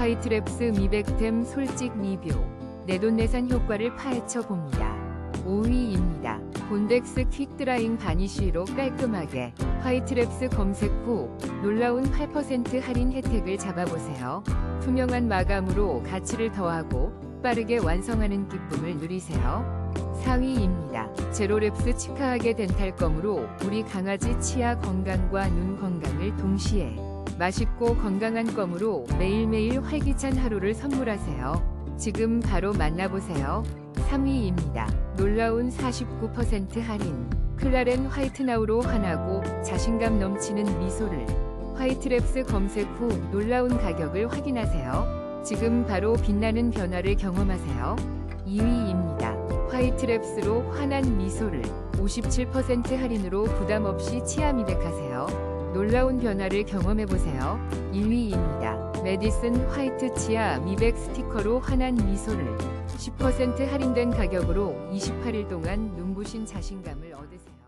화이트랩스 미백템 솔직 리뷰 내돈내산 효과를 파헤쳐 봅니다. 5위입니다. 본덱스 퀵드라잉 바니쉬로 깔끔하게 화이트랩스 검색 후 놀라운 8% 할인 혜택을 잡아보세요. 투명한 마감으로 가치를 더하고 빠르게 완성하는 기쁨을 누리세요. 4위입니다. 제로랩스 치카하게 덴탈검으로 우리 강아지 치아 건강과 눈 건강을 동시에 맛있고 건강한 껌으로 매일매일 활기찬 하루를 선물하세요. 지금 바로 만나보세요. 3위입니다. 놀라운 49% 할인. 클라렌 화이트나우로 환하고 자신감 넘치는 미소를 화이트랩스 검색 후 놀라운 가격을 확인하세요. 지금 바로 빛나는 변화를 경험하세요. 2위입니다. 화이트랩스로 환한 미소를 57% 할인으로 부담 없이 치아 미백 하세요. 놀라운 변화를 경험해보세요. 1위입니다. 메디슨 화이트 치아 미백 스티커로 환한 미소를 10% 할인된 가격으로 28일 동안 눈부신 자신감을 얻으세요.